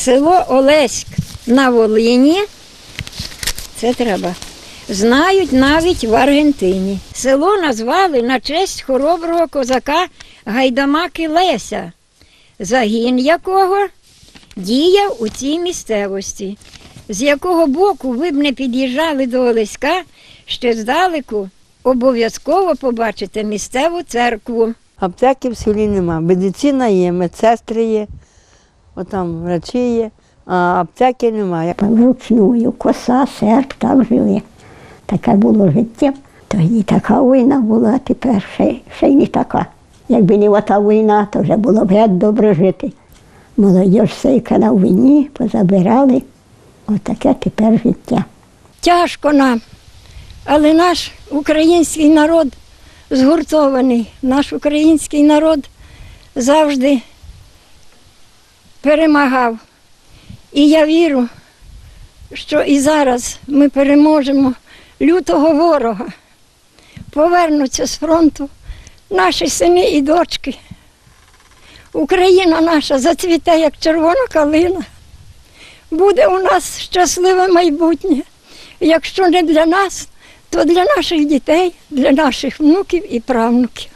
Село Олеськ на Волині. Це треба. Знають навіть в Аргентині. Село назвали на честь хороброго козака Гайдамаки Леся, загін якого діяв у цій місцевості, з якого боку ви б не під'їжджали до Олеська, ще здалеку обов'язково побачите місцеву церкву. Аптеки в селі нема. Медицина є, медсестри є, отам врачі є, а аптеки немає. вручную, коса, серп, так жили. Таке було життя. Тоді така війна була, а тепер ще, ще й не така. Якби не ота війна, то вже було б геть добре жити. Молодь сейка на війні позабирали. Отаке тепер життя. Тяжко нам, але наш український народ згуртований, наш український народ завжди перемагав. І я вірю, що і зараз ми переможемо лютого ворога. Повернуться з фронту наші сини і дочки. Україна наша зацвіте, як червона калина. Буде у нас щасливе майбутнє. Якщо не для нас, то для наших дітей, для наших внуків і правнуків.